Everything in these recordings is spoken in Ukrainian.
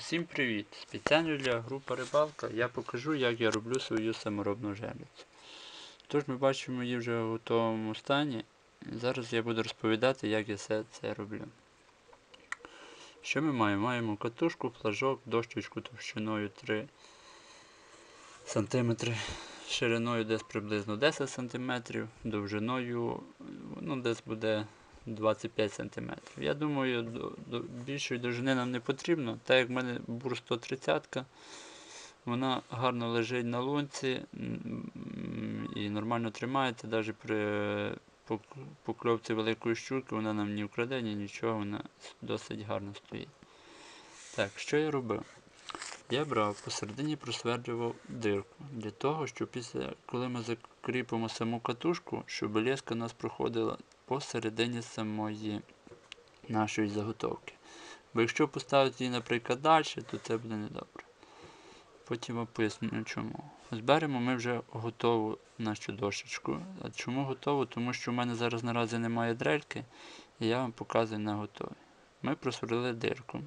Усім привіт! Спеціально для групи Рибалка я покажу, як я роблю свою саморобну жерлицю. Тож ми бачимо її вже в готовому стані. Зараз я буду розповідати, як я все це роблю. Що ми маємо? Маємо катушку, флажок, дощечку товщиною 3 см, шириною десь приблизно 10 см, довжиною ну, десь буде 25 см. Я думаю, до, до більшої довжини нам не потрібно, так як в мене бур 130 вона гарно лежить на лунці і нормально тримається, навіть при покльовці великої щуки вона нам не вкраде, ні нічого, вона досить гарно стоїть. Так, що я робив? Я брав посередині просвердлював дирку для того, щоб після, коли ми закріпимо саму катушку, щоб леска у нас проходила посередині самої нашої заготовки. Бо якщо поставити її, наприклад, далі, то це буде недобре. Потім вам чому. Ось беремо ми вже готову нашу дошечку. А чому готову? Тому що в мене зараз наразі немає дрельки, і я вам показую на готові. Ми просверлили дирку.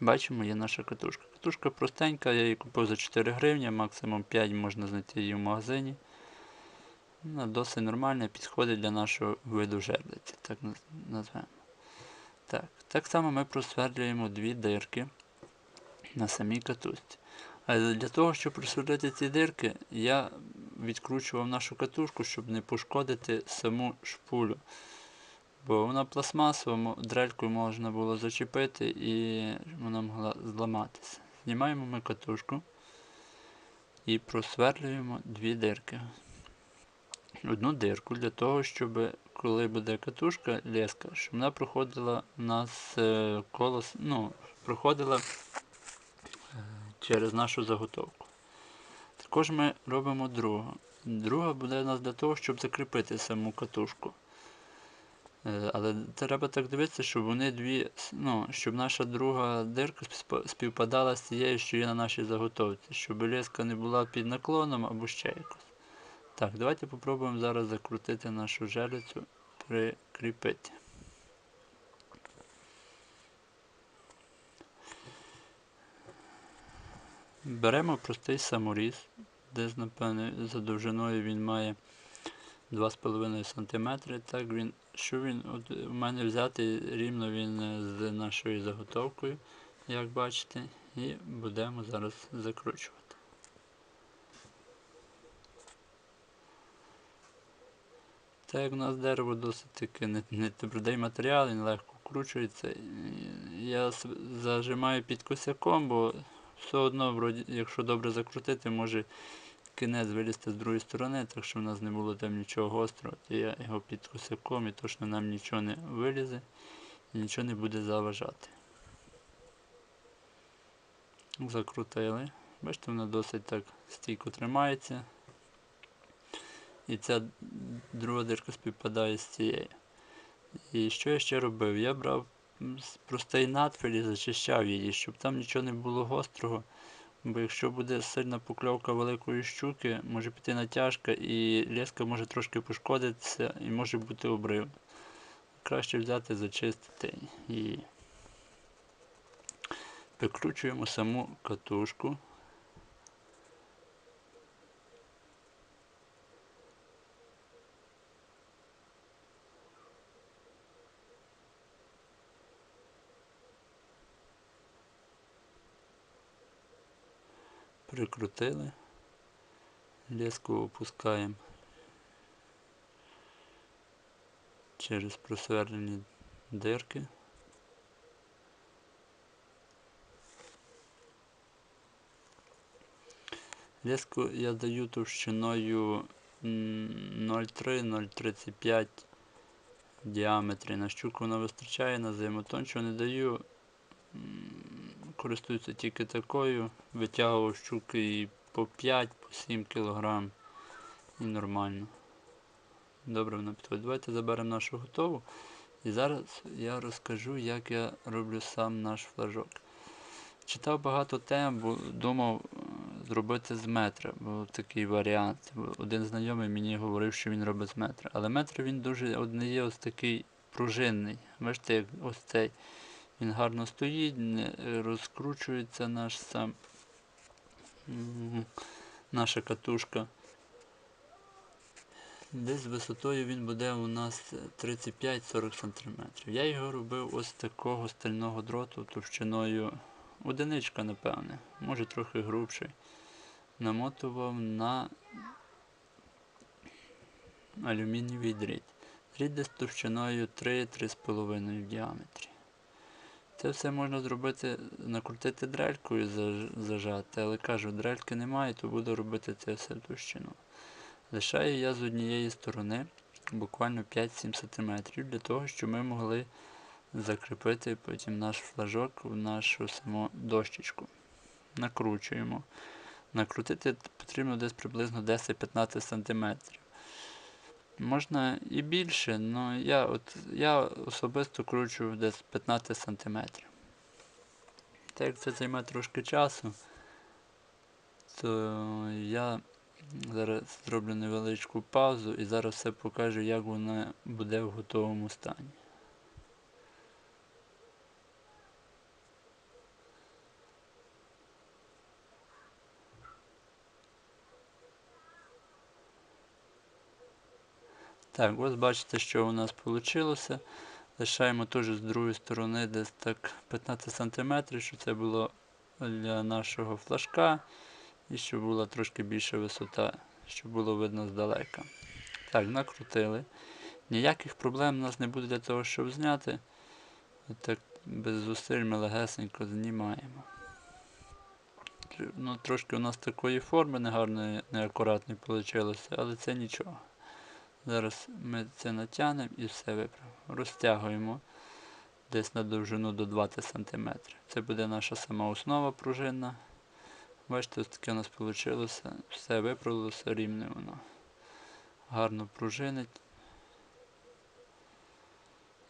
Бачимо, є наша катушка. Катушка простенька, я її купив за 4 гривні, максимум 5 можна знайти її в магазині. Вона досить нормальна, підходить для нашого виду жерлиці, так назвемо. Так так само ми просверлюємо дві дирки на самій катушці. Але для того, щоб просверлити ці дирки, я відкручував нашу катушку, щоб не пошкодити саму шпулю. Бо вона пластмасова, дрелькою можна було зачепити і вона могла зламатися. Знімаємо ми катушку і просверлюємо дві дирки. Одну дирку для того, щоб коли буде катушка леска, щоб вона проходила нас е, колос, ну, проходила е, через нашу заготовку. Також ми робимо другу. Друга буде у нас для того, щоб закріпити саму катушку. Е, але треба так дивитися, щоб вони дві, ну, щоб наша друга дирка співпадала з тією, що є на нашій заготовці, щоб леска не була під наклоном або ще якось. Так, давайте спробуємо зараз закрутити нашу желицю, прикріпити. Беремо простий саморіз, десь, напевне, за довжиною він має 2,5 см. Так він, що він от у мене взяти рівно він з нашою заготовкою, як бачите, і будемо зараз закручувати. Так як у нас дерево досить не, не твердий матеріал, він легко вкручується. Я зажимаю під косяком, бо все одно, якщо добре закрутити, може кінець вилізти з другої сторони, так що в нас не було там нічого гострого, то я його під косяком і точно нам нічого не вилізе і нічого не буде заважати. Закрутили. Бачите, воно досить так стійко тримається. І ця друга дирка співпадає з цією. І що я ще робив? Я брав простий надфіль і зачищав її, щоб там нічого не було гострого. Бо якщо буде сильна покльовка великої щуки, може піти натяжка і леска може трошки пошкодитися і може бути обрив. Краще взяти, зачистити її. Прикручуємо саму катушку. Прикрутили, леску опускаємо через просверлені дирки. Леску я даю товщиною 0,3-0,35 діаметрі. На щуку вона вистачає, на зиму тончого не даю користуюся тільки такою, витягував щуки і по 5-7 по кг і нормально. Добре вона підходить. Давайте заберемо нашу готову. І зараз я розкажу, як я роблю сам наш флажок. Читав багато тем, бо думав е, зробити з метра, був такий варіант. Один знайомий мені говорив, що він робить з метра. Але метр він дуже не є ось такий пружинний. Бачите, ось цей. Він гарно стоїть, не розкручується наш сам наша катушка. Десь висотою він буде у нас 35-40 см. Я його робив ось такого стального дроту товщиною одиничка, напевне, може трохи грубший. Намотував на алюмінієвий дріт. Дріт десь товщиною 3-3,5 в діаметрі. Це все можна зробити, накрутити дрелькою, заж- зажати, але кажу, дрельки немає, то буду робити це все товщину. Лишаю я з однієї сторони буквально 5-7 см для того, щоб ми могли закріпити потім наш флажок в нашу саму дощечку. Накручуємо. Накрутити потрібно десь приблизно 10-15 см. Можна і більше, але я, от, я особисто кручу десь 15 см. Так як це займе трошки часу, то я зараз зроблю невеличку паузу і зараз все покажу, як вона буде в готовому стані. Так, ось бачите, що у нас вийшло. Лишаємо теж з другої сторони десь так 15 см, щоб це було для нашого флажка і щоб була трошки більша висота, щоб було видно здалека. Так, накрутили. Ніяких проблем у нас не буде для того, щоб зняти. Так без зусиль ми легесенько знімаємо. Ну, Трошки у нас такої форми негарної, неакуратної вийшло, але це нічого. Зараз ми це натягнемо і все виправимо. Розтягуємо десь на довжину до 20 см. Це буде наша сама основа пружинна. Бачите, таке у нас вийшло. Все виправилося рівне воно. Гарно пружинить.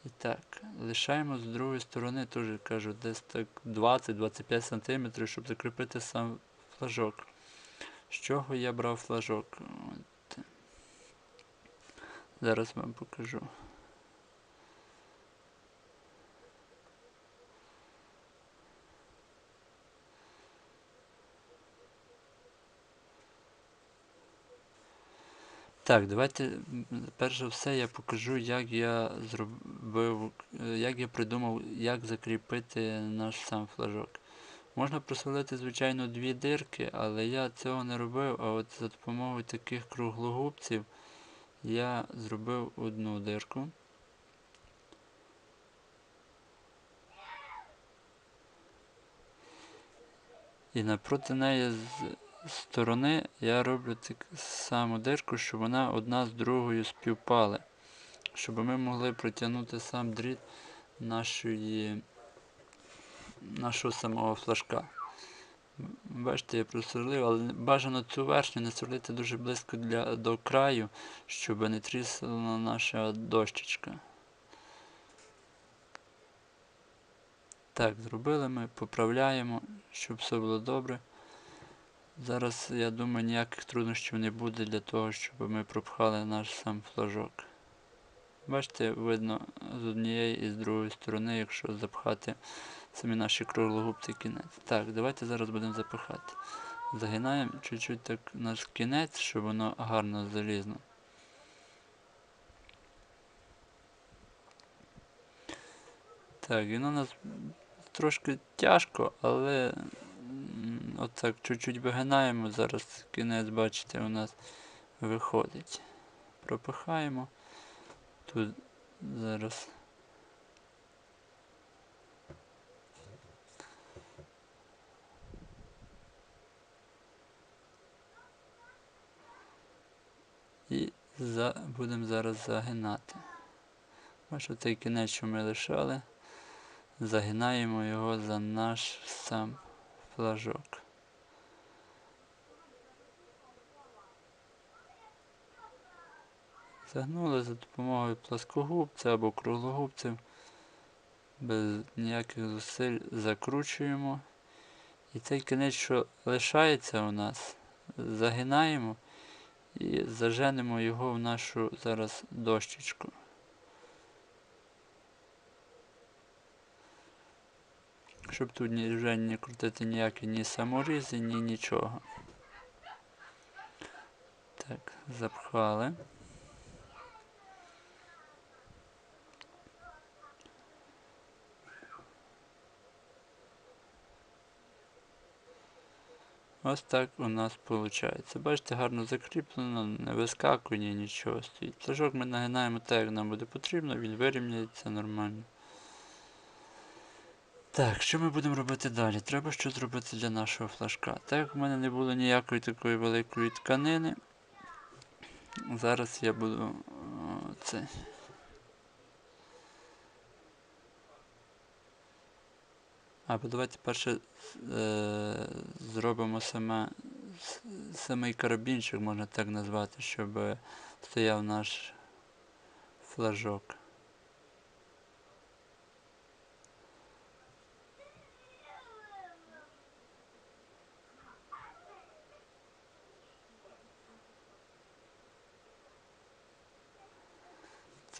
І так, лишаємо з другої сторони, теж кажу, десь так 20-25 см, щоб закріпити сам флажок. З чого я брав флажок? Зараз вам покажу. Так, давайте перш за все я покажу, як я зробив, як я придумав, як закріпити наш сам флажок. Можна просверлити, звичайно, дві дирки, але я цього не робив, а от за допомогою таких круглогубців я зробив одну дирку. І напроти неї з сторони я роблю так саму дирку, щоб вона одна з другою співпали. Щоб ми могли протягнути сам дріт нашої, нашого самого флажка. Бачите, я просверлив, але бажано цю верхню не сверлити дуже близько для, до краю, щоб не трісла наша дощечка. Так, зробили ми, поправляємо, щоб все було добре. Зараз, я думаю, ніяких труднощів не буде для того, щоб ми пропхали наш сам флажок. Бачите, видно з однієї і з другої сторони, якщо запхати самі наші круглогубці кінець. Так, давайте зараз будемо запихати. Загинаємо чуть-чуть так наш кінець, щоб воно гарно залізло. Так, він у нас трошки тяжко, але отак чуть-чуть вигинаємо. Зараз кінець, бачите, у нас виходить. Пропихаємо. Тут зараз. І за... будемо зараз загинати. Ось цей кінець, що ми лишали, загинаємо його за наш сам флажок. Загнули за допомогою плоскогубця або круглогубців. Без ніяких зусиль закручуємо. І цей кінець, що лишається у нас, загинаємо і заженемо його в нашу зараз дощечку. Щоб тут вже не крутити ніякі ні саморізи, ні нічого. Так, запхали. Ось так у нас виходить. Бачите, гарно закріплено, не вискакує, нічого стоїть. Флажок ми нагинаємо так, як нам буде потрібно, він вирівняється нормально. Так, що ми будемо робити далі? Треба щось зробити для нашого флажка. Так як в мене не було ніякої такої великої тканини. Зараз я буду це. А, бо давайте перше е, зробимо саме, самий карабінчик, можна так назвати, щоб стояв наш флажок.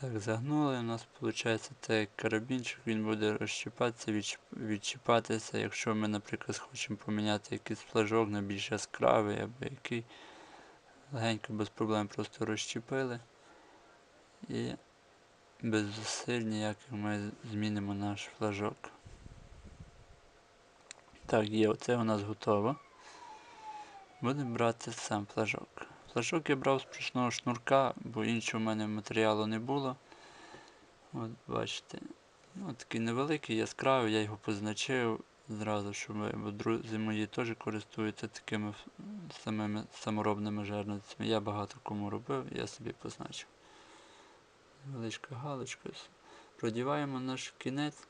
Так, загнули, у нас виходить цей карабінчик, він буде розщіпатися, відщ- відчіпатися. Якщо ми, наприклад, хочемо поміняти якийсь флажок на більш яскравий або який, легенько без проблем просто розщіпили. І без зусиль ніяких ми змінимо наш флажок. Так, є, оце у нас готово. Будемо брати сам флажок. Флажок я брав з прочного шнурка, бо іншого в мене матеріалу не було. От бачите. Ну, такий невеликий, яскравий, я його позначив зразу, бо друзі мої теж користуються такими самими саморобними жерницями. Я багато кому робив, я собі позначив. Невеличка галочка. Продіваємо наш кінець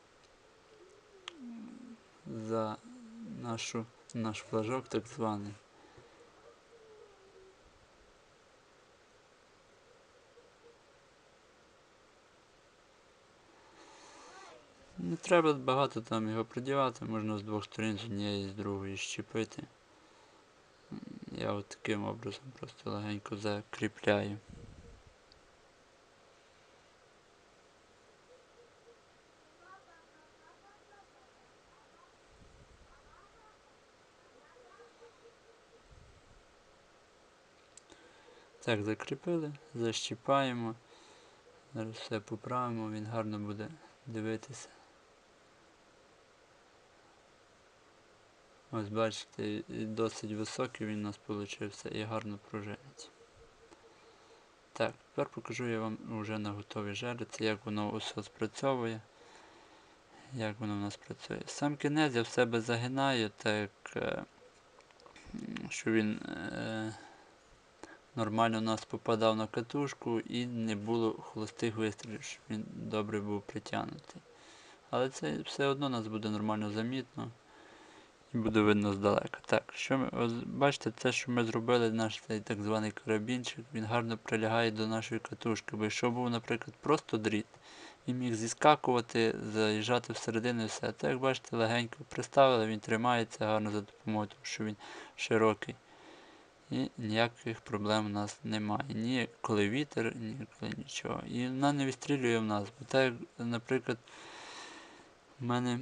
за нашу, наш флажок так званий. Не треба багато там його придівати, можна з двох сторін, з однієї, з другої щепити. Я от таким образом просто легенько закріпляю. Так, закріпили, защіпаємо. Зараз все поправимо, він гарно буде дивитися. Ось бачите, досить високий він у нас получився і гарно пружиниться. Так, тепер покажу я вам вже на готовій жерлиці, як воно усе спрацьовує. Як воно в нас працює. Сам кінець я в себе загинаю, так е, що він е, нормально у нас попадав на катушку і не було холостих вистрілів, щоб він добре був притягнутий. Але це все одно нас буде нормально замітно буде видно здалека. Так, що ми, ось бачите, це, що ми зробили, наш цей так званий карабінчик, він гарно прилягає до нашої катушки. Бо якщо був, наприклад, просто дріт, він міг зіскакувати, заїжджати всередину і все. А так, як бачите, легенько приставили, він тримається гарно за допомогою, тому що він широкий. І ніяких проблем у нас немає. Ні коли вітер, ні коли нічого. І вона не відстрілює в нас. Бо так, наприклад, в мене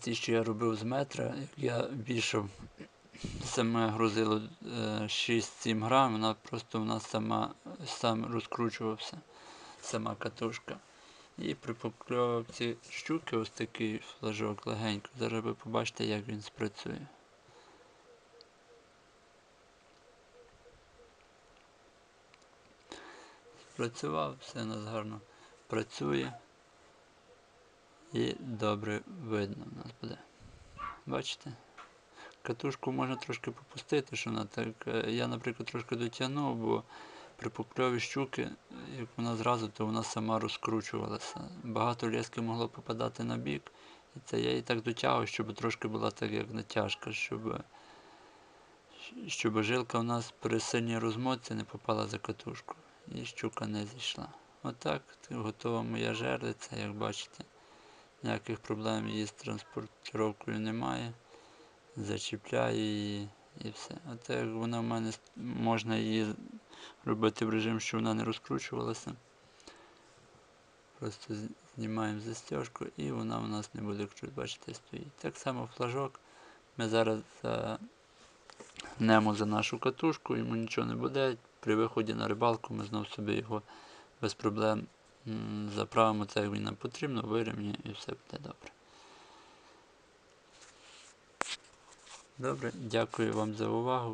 ті, що я робив з метра, я більшов, саме грузило е, 6-7 грам, вона просто в нас сама сам розкручувався, сама катушка. І при покльовці щуки ось такий флажок легенько. Зараз ви побачите, як він спрацює. Спрацював, все у нас гарно працює. І добре видно в нас буде. Бачите? Катушку можна трошки попустити, що вона так. е, Я, наприклад, трошки дотягнув, бо при покльові щуки, як вона зразу, то вона сама розкручувалася. Багато лески могло попадати на бік. І це я її так дотягував, щоб трошки була так як натяжка, щоб, щоб жилка у нас при сильній розмотці не попала за катушку. І щука не зійшла. Отак готова моя жерлиця, як бачите. Ніяких проблем її з транспортировкою немає. Зачіпляю її і все. А так вона в мене можна її робити в режим, що вона не розкручувалася. Просто знімаємо застежку і вона у нас не буде крутити, бачите, стоїть. Так само флажок. Ми зараз немо за нашу катушку, йому нічого не буде. При виході на рибалку ми знов собі його без проблем заправимо це, як він нам потрібно, вирівнює і все буде добре. Добре, дякую вам за увагу.